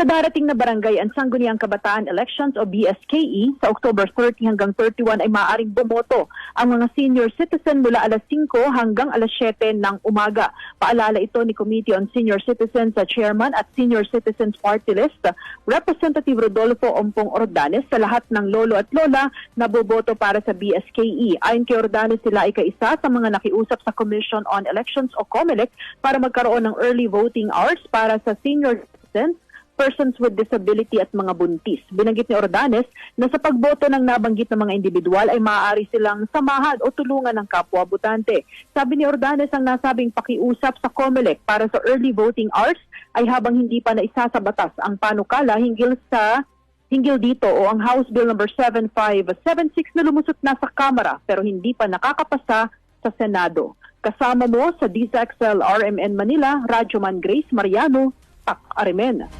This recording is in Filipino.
Sa darating na barangay ang Sangguniang Kabataan Elections o BSKE sa October 30 hanggang 31 ay maaaring bumoto ang mga senior citizen mula alas 5 hanggang alas 7 ng umaga. Paalala ito ni Committee on Senior Citizens sa Chairman at Senior Citizens Party List, Representative Rodolfo Ompong Ordanes sa lahat ng lolo at lola na boboto para sa BSKE. Ayon kay Ordanes sila ay kaisa sa mga nakiusap sa Commission on Elections o COMELEC para magkaroon ng early voting hours para sa senior citizens persons with disability at mga buntis. Binanggit ni Ordanes na sa pagboto ng nabanggit ng mga individual ay maaari silang samahan o tulungan ng kapwa-butante. Sabi ni Ordanes ang nasabing pakiusap sa COMELEC para sa early voting hours ay habang hindi pa naisa sa batas ang panukala hinggil sa hinggil dito o ang House Bill number 7576 na lumusot na sa Kamara pero hindi pa nakakapasa sa Senado. Kasama mo sa DZXL RMN Manila, Radyo Man Grace Mariano, Tak Arimen.